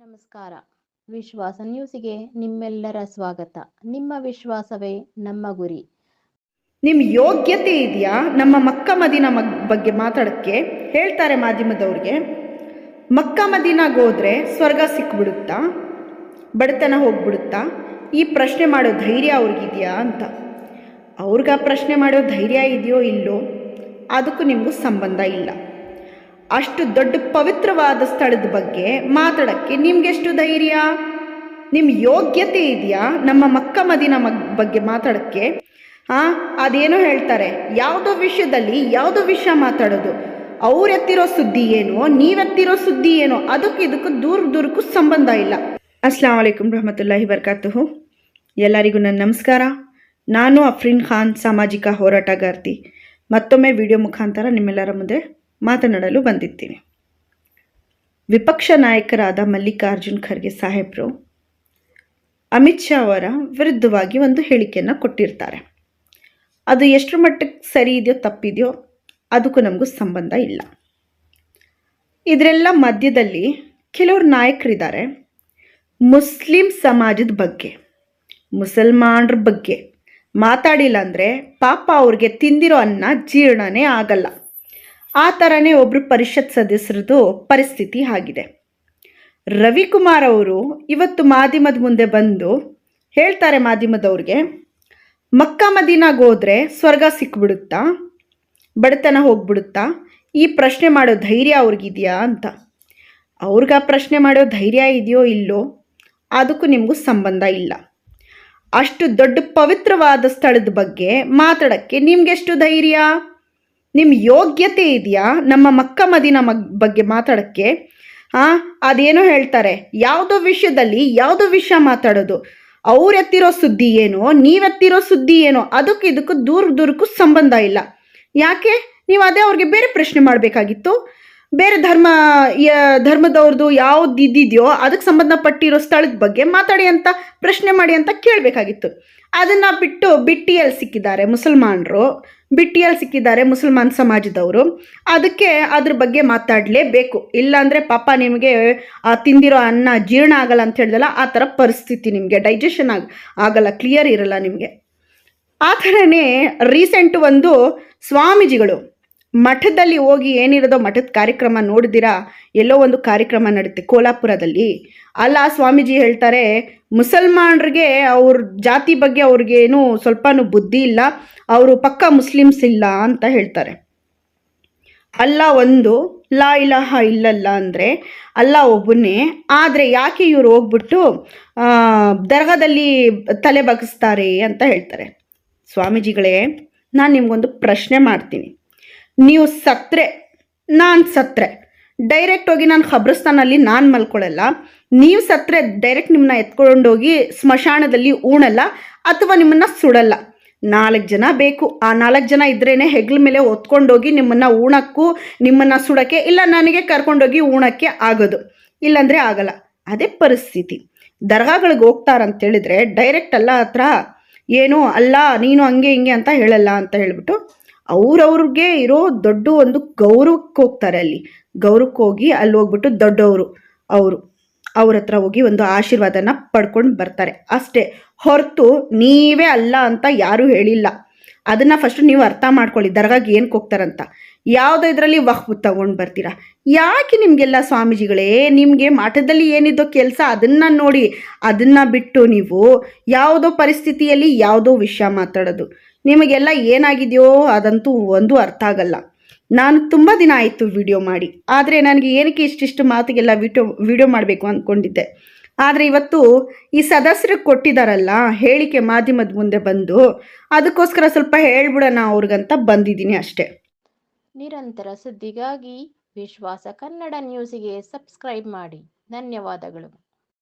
ನಮಸ್ಕಾರ. ವಿಶ್ವಾಸ ನ್ಯೂಸಿಗೆ ನಿಮ್ಮೆಲ್ಲರ ಸ್ವಾಗತ. ನಿಮ್ಮ ವಿಶ್ವಾಸವೇ ನಮ್ಮ ಗುರಿ. ನಿಮ್ಮ ಯೋಗ್ಯತೆ ಇದೆಯಾ? ನಮ್ಮ ಮಕ್ಕ ಮದಿನ ಬಗ್ಗೆ ಮಾತಾಡೋಕ್ಕೆ ಹೇಳ್ತಾರೆ ಮಾಧ್ಯಮದವ್ರಿಗೆ. ಮಕ್ಕ ಮದಿನಾಗೋದ್ರೆ ಸ್ವರ್ಗ ಸಿಕ್ಬಿಡುತ್ತಾ? ಬಡತನ ಹೋಗ್ಬಿಡುತ್ತಾ? ಈ ಪ್ರಶ್ನೆ ಮಾಡೋ ಧೈರ್ಯ ಅವ್ರಿಗಿದೆಯಾ ಅಂತ. ಅವ್ರಿಗೆ ಪ್ರಶ್ನೆ ಮಾಡೋ ಧೈರ್ಯ ಇದೆಯೋ ಇಲ್ಲೋ? ಅದಕ್ಕೂ ನಿಮಗೂ ಸಂಬಂಧ ಇಲ್ಲ. ಅಷ್ಟು ದೊಡ್ಡ ಪವಿತ್ರವಾದ ಸ್ಥಳದ ಬಗ್ಗೆ ಮಾತಾಡೋಕ್ಕೆ ನಿಮ್ಗೆಷ್ಟು ಧೈರ್ಯ? ನಿಮ್ಮ ಯೋಗ್ಯತೆ ಇದೆಯಾ? ನಮ್ಮ ಮಕ್ಕ ಮದಿನ ಬಗ್ಗೆ ಮಾತಾಡೋಕ್ಕೆ? ಹಾಂ ಅದೇನೋ ಹೇಳ್ತಾರೆ. ಯಾವುದೋ ವಿಷಯದಲ್ಲಿ ಯಾವುದೋ ವಿಷಯ ಮಾತಾಡೋದು. ಅವ್ರೆತ್ತಿರೋ ಸುದ್ದಿ ಏನು? ನೀವೆತ್ತಿರೋ ಸುದ್ದಿ ಏನೋ? ಅದಕ್ಕೂ ಇದಕ್ಕೂ ದೂರ ದೂರಕ್ಕೂ ಸಂಬಂಧ ಇಲ್ಲ. ಅಸ್ಲಾಂ ವಲೈಕುಮ್ ರಹಮತುಲ್ಲಾಹಿ ಬರ್ಕಾತುಹು. ಎಲ್ಲರಿಗೂ ನನ್ನ ನಮಸ್ಕಾರ. ನಾನು ಅಫ್ರಿನ್ ಖಾನ್, ಸಾಮಾಜಿಕ ಹೋರಾಟಗಾರ್ತಿ. ಮತ್ತೊಮ್ಮೆ ವಿಡಿಯೋ ಮುಖಾಂತರ ನಿಮ್ಮೆಲ್ಲರ ಮುಂದೆ ಮಾತನಾಡಲು ಬಂದಿದ್ದೀನಿ ವಿಪಕ್ಷ ನಾಯಕರಾದ ಮಲ್ಲಿಕಾರ್ಜುನ್ ಖರ್ಗೆ ಸಾಹೇಬರು ಅಮಿತ್ ಶಾ ಅವರ ವಿರುದ್ಧವಾಗಿ ಒಂದು ಹೇಳಿಕೆಯನ್ನು ಕೊಟ್ಟಿರ್ತಾರೆ. ಅದು ಎಷ್ಟರ ಮಟ್ಟಕ್ಕೆ ಸರಿ ಇದೆಯೋ ತಪ್ಪಿದೆಯೋ ಅದಕ್ಕೂ ನಮಗೂ ಸಂಬಂಧ ಇಲ್ಲ. ಇದರೆಲ್ಲ ಮಧ್ಯದಲ್ಲಿ ಕೆಲವರು ನಾಯಕರಿದ್ದಾರೆ. ಮುಸ್ಲಿಂ ಸಮಾಜದ ಬಗ್ಗೆ, ಮುಸಲ್ಮಾನರ ಬಗ್ಗೆ ಮಾತಾಡಿಲ್ಲ ಅಂದರೆ ಪಾಪ ಅವ್ರಿಗೆ ತಿಂದಿರೋ ಅನ್ನ ಜೀರ್ಣನೇ ಆಗಲ್ಲ. ಆ ಥರನೇ ಒಬ್ಬರು ಪರಿಷತ್ ಸದಸ್ಯರದು ಪರಿಸ್ಥಿತಿ ಆಗಿದೆ. ರವಿಕುಮಾರ್ ಅವರು ಇವತ್ತು ಮಾಧ್ಯಮದ ಮುಂದೆ ಬಂದು ಹೇಳ್ತಾರೆ ಮಾಧ್ಯಮದವ್ರಿಗೆ, ಮಕ್ಕ ಮದೀನಾಗ ಹೋದರೆ ಸ್ವರ್ಗ ಸಿಕ್ಬಿಡುತ್ತಾ? ಬಡತನ ಹೋಗ್ಬಿಡುತ್ತಾ? ಈ ಪ್ರಶ್ನೆ ಮಾಡೋ ಧೈರ್ಯ ಅವ್ರಿಗಿದೆಯಾ? ಅಂತ. ಅವ್ರಿಗೆ ಆ ಪ್ರಶ್ನೆ ಮಾಡೋ ಧೈರ್ಯ ಇದೆಯೋ ಇಲ್ಲೋ, ಅದಕ್ಕೂ ನಿಮಗೂ ಸಂಬಂಧ ಇಲ್ಲ. ಅಷ್ಟು ದೊಡ್ಡ ಪವಿತ್ರವಾದ ಸ್ಥಳದ ಬಗ್ಗೆ ಮಾತಾಡೋಕ್ಕೆ ನಿಮಗೆಷ್ಟು ಧೈರ್ಯ? ನಿಮ್ಮ ಯೋಗ್ಯತೆ ಇದೆಯಾ? ನಮ್ಮ ಮಕ್ಕ ಮದಿನ ಮಗ್ ಬಗ್ಗೆ ಮಾತಾಡೋಕ್ಕೆ? ಹಾಂ ಅದೇನೋ ಹೇಳ್ತಾರೆ. ಯಾವುದೋ ವಿಷಯದಲ್ಲಿ ಯಾವುದೋ ವಿಷಯ ಮಾತಾಡೋದು. ಅವ್ರೆತ್ತಿರೋ ಸುದ್ದಿ ಏನೋ, ನೀವೆತ್ತಿರೋ ಸುದ್ದಿ ಏನೋ, ಅದಕ್ಕೂ ಇದಕ್ಕೂ ದೂರ ದೂರಕ್ಕೂ ಸಂಬಂಧ ಇಲ್ಲ. ಯಾಕೆ? ನೀವು ಅದೇ ಅವ್ರಿಗೆ ಬೇರೆ ಪ್ರಶ್ನೆ ಮಾಡಬೇಕಾಗಿತ್ತು. ಬೇರೆ ಧರ್ಮ ಧರ್ಮದವ್ರದ್ದು ಯಾವ್ದು ಇದ್ದಿದೆಯೋ ಅದಕ್ಕೆ ಸಂಬಂಧಪಟ್ಟಿರೋ ಸ್ಥಳದ ಬಗ್ಗೆ ಮಾತಾಡಿ ಅಂತ, ಪ್ರಶ್ನೆ ಮಾಡಿ ಅಂತ ಕೇಳಬೇಕಾಗಿತ್ತು. ಅದನ್ನು ಬಿಟ್ಟು ಬಿಟ್ಟಿಯಲ್ಲಿ ಸಿಕ್ಕಿದ್ದಾರೆ ಮುಸಲ್ಮಾನರು. ಬಿಟ್ಟಿಯಲ್ಲಿ ಸಿಕ್ಕಿದ್ದಾರೆ ಮುಸಲ್ಮಾನ್ ಸಮಾಜದವರು. ಅದಕ್ಕೆ ಅದ್ರ ಬಗ್ಗೆ ಮಾತಾಡಲೇಬೇಕು. ಇಲ್ಲಾಂದರೆ ಪಾಪ ನಿಮಗೆ, ಆ, ತಿಂದಿರೋ ಅನ್ನ ಜೀರ್ಣ ಆಗಲ್ಲ ಅಂತ ಹೇಳಿದಲ್ಲ, ಆ ಥರ ಪರಿಸ್ಥಿತಿ ನಿಮಗೆ, ಡೈಜೆಷನ್ ಆಗ, ಆಗಲ್ಲ, ಕ್ಲಿಯರ್ ಇರಲ್ಲ ನಿಮಗೆ. ಆ ಥರನೇ ರೀಸೆಂಟ್ ಒಂದು ಸ್ವಾಮೀಜಿಗಳು ಮಠದಲ್ಲಿ ಹೋಗಿ ಏನಿರೋದೋ ಮಠದ ಕಾರ್ಯಕ್ರಮ ನೋಡಿದಿರಾ ಎಲ್ಲೋ ಒಂದು ಕಾರ್ಯಕ್ರಮ ನಡೀತೆ ಕೋಲಾಪುರದಲ್ಲಿ. ಅಲ್ಲ ಸ್ವಾಮೀಜಿ ಹೇಳ್ತಾರೆ, ಮುಸಲ್ಮಾನರಿಗೆ ಅವ್ರ ಜಾತಿ ಬಗ್ಗೆ ಅವ್ರಿಗೇನು ಸ್ವಲ್ಪನೂ ಬುದ್ಧಿ ಇಲ್ಲ, ಅವರು ಪಕ್ಕ ಮುಸ್ಲಿಮ್ಸ್ ಇಲ್ಲ ಅಂತ ಹೇಳ್ತಾರೆ. ಅಲ್ಲ ಒಂದು, ಲಾ ಇಲಹ ಇಲ್ಲಲ್ಲ ಅಂದರೆ, ಅಲ್ಲ ಒಬ್ಬನೇ, ಆದರೆ ಯಾಕೆ ಇವರು ಹೋಗ್ಬಿಟ್ಟು ದರ್ಗಾದಲ್ಲಿ ತಲೆ ಬಗ್ಗಿಸ್ತಾರೆ ಅಂತ ಹೇಳ್ತಾರೆ. ಸ್ವಾಮೀಜಿಗಳೇ, ನಾನು ನಿಮಗೊಂದು ಪ್ರಶ್ನೆ ಮಾಡ್ತೀನಿ. ನೀವು ಸತ್ರೆ, ನಾನು ಸತ್ರೆ. ಡೈರೆಕ್ಟ್ ಹೋಗಿ ನಾನು ಖಬ್ರಸ್ತಾನಲ್ಲಿ ನಾನು ಮಲ್ಕೊಳ್ಳಲ್ಲ. ನೀವು ಸತ್ರೆ ಡೈರೆಕ್ಟ್ ನಿಮ್ಮನ್ನ ಎತ್ಕೊಂಡೋಗಿ ಸ್ಮಶಾನದಲ್ಲಿ ಊಣಲ್ಲ ಅಥವಾ ನಿಮ್ಮನ್ನ ಸುಡಲ್ಲ. ನಾಲ್ಕು ಜನ ಬೇಕು. ಆ ನಾಲ್ಕು ಜನ ಇದ್ರೇನೆ ಹೆಗ್ಲ ಮೇಲೆ ಹೊತ್ಕೊಂಡೋಗಿ ನಿಮ್ಮನ್ನ ಊಣಕ್ಕೂ ನಿಮ್ಮನ್ನ ಸುಡಕ್ಕೆ, ಇಲ್ಲ ನನಗೆ ಕರ್ಕೊಂಡೋಗಿ ಊಣಕ್ಕೆ ಆಗೋದು. ಇಲ್ಲಾಂದರೆ ಆಗಲ್ಲ. ಅದೇ ಪರಿಸ್ಥಿತಿ. ದರ್ಗಾಗಳಿಗೆ ಹೋಗ್ತಾರಂತೇಳಿದ್ರೆ ಡೈರೆಕ್ಟ್ ಅಲ್ಲ ಹತ್ರ, ಏನು ಅಲ್ಲ, ನೀನು ಹಂಗೆ ಹಿಂಗೆ ಅಂತ ಹೇಳಲ್ಲ ಅಂತ ಹೇಳ್ಬಿಟ್ಟು ಅವ್ರವ್ರಿಗೆ ಇರೋ ದೊಡ್ಡ ಒಂದು ಗೌರವಕ್ಕೆ ಹೋಗ್ತಾರೆ ಅಲ್ಲಿ. ಗೌರವಕ್ಕೆ ಹೋಗಿ ಅಲ್ಲಿ ಹೋಗ್ಬಿಟ್ಟು ದೊಡ್ಡವರು, ಅವರು ಅವ್ರ ಹತ್ರ ಹೋಗಿ ಒಂದು ಆಶೀರ್ವಾದನ ಪಡ್ಕೊಂಡು ಬರ್ತಾರೆ. ಅಷ್ಟೇ ಹೊರತು ನೀವೇ ಅಲ್ಲ ಅಂತ ಯಾರೂ ಹೇಳಿಲ್ಲ. ಅದನ್ನು ಫಸ್ಟ್ ನೀವು ಅರ್ಥ ಮಾಡ್ಕೊಳ್ಳಿ, ದರ್ಗಾಗೆ ಏನಕ್ಕೆ ಹೋಗ್ತಾರಂತ ಯಾವುದೋ ಇದರಲ್ಲಿ ವಹ್ ತಗೊಂಡು ಬರ್ತೀರಾ. ಯಾಕೆ ನಿಮಗೆಲ್ಲ ಸ್ವಾಮೀಜಿಗಳೇ, ನಿಮಗೆ ಮಠದಲ್ಲಿ ಏನಿದ್ದೋ ಕೆಲಸ ಅದನ್ನು ನೋಡಿ, ಅದನ್ನು ಬಿಟ್ಟು ನೀವು ಯಾವುದೋ ಪರಿಸ್ಥಿತಿಯಲ್ಲಿ ಯಾವುದೋ ವಿಷಯ ಮಾತಾಡೋದು. ನಿಮಗೆಲ್ಲ ಏನಾಗಿದೆಯೋ ಅದಂತೂ ಒಂದು ಅರ್ಥ ಆಗಲ್ಲ. ನಾನು ತುಂಬ ದಿನ ಆಯಿತು ವಿಡಿಯೋ ಮಾಡಿ. ಆದರೆ ನನಗೆ ಏನಕ್ಕೆ ಇಷ್ಟಿಷ್ಟು ಮಾತಿಗೆಲ್ಲ ವಿಡಿಯೋ ವಿಡಿಯೋ ಮಾಡಬೇಕು ಅಂದ್ಕೊಂಡಿದ್ದೆ ಆದರೆ ಇವತ್ತು ಈ ಸದಸ್ಯರಿಗೆ ಕೊಟ್ಟಿದ್ದಾರಲ್ಲ ಹೇಳಿಕೆ ಮಾಧ್ಯಮದ ಮುಂದೆ ಬಂದು, ಅದಕ್ಕೋಸ್ಕರ ಸ್ವಲ್ಪ ಹೇಳ್ಬಿಡೋಣ ಅವ್ರಿಗಂತ ಬಂದಿದ್ದೀನಿ ಅಷ್ಟೇ. ನಿರಂತರ ಸುದ್ದಿಗಾಗಿ ವಿಶ್ವಾಸ ಕನ್ನಡ ನ್ಯೂಸಿಗೆ ಸಬ್ಸ್ಕ್ರೈಬ್ ಮಾಡಿ. ಧನ್ಯವಾದಗಳು.